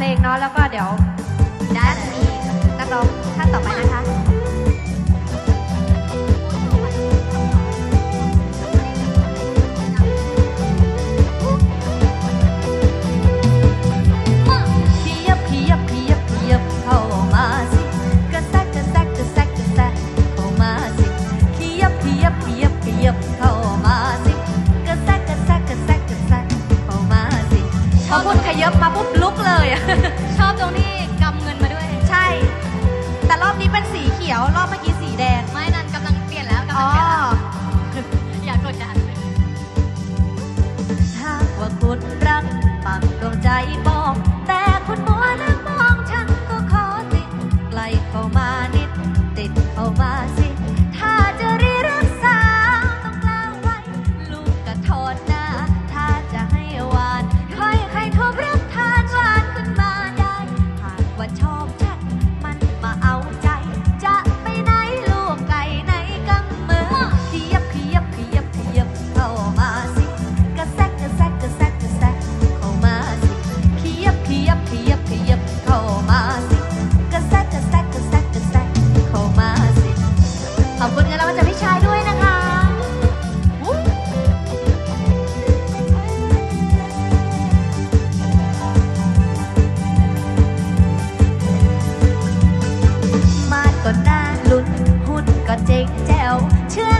เพลงเนาะแล้วก็เดี๋ยวได้น่าจะมีนักร้องท่านต่อไปนะคะขยับขยับขยับขยับเขามาสิกระแซกกระแซกกระแซกกระแซกเขามาสิขยับขยับขยับขยับเขามาสิกระแซกกระแซกกระแซกกระแซกเขามาสิพอพูดขยับมาปุ๊บ เลยชอบตรงที่กำเงินมาด้วย ใช่ แต่รอบนี้เป็นสีเขียว รอบเมื่อกี้สีแดง ไม่นันกำลังเปลี่ยนแล้วกำลังเปลี่ยนแล้อย่ากดดันถ้าว่าคุณรักปักดวงใจบอก แต่คุณมัวนั่งมองฉันก็ขอติดไกลเข้ามานิด ติดเข้ามาสิ ถ้าจะรีรักษาต้องกล้าไว้ลูกกระทอนนะ ก็น่าลุ้นหุ้นก็เจ๊งแจ๋วเชื่อ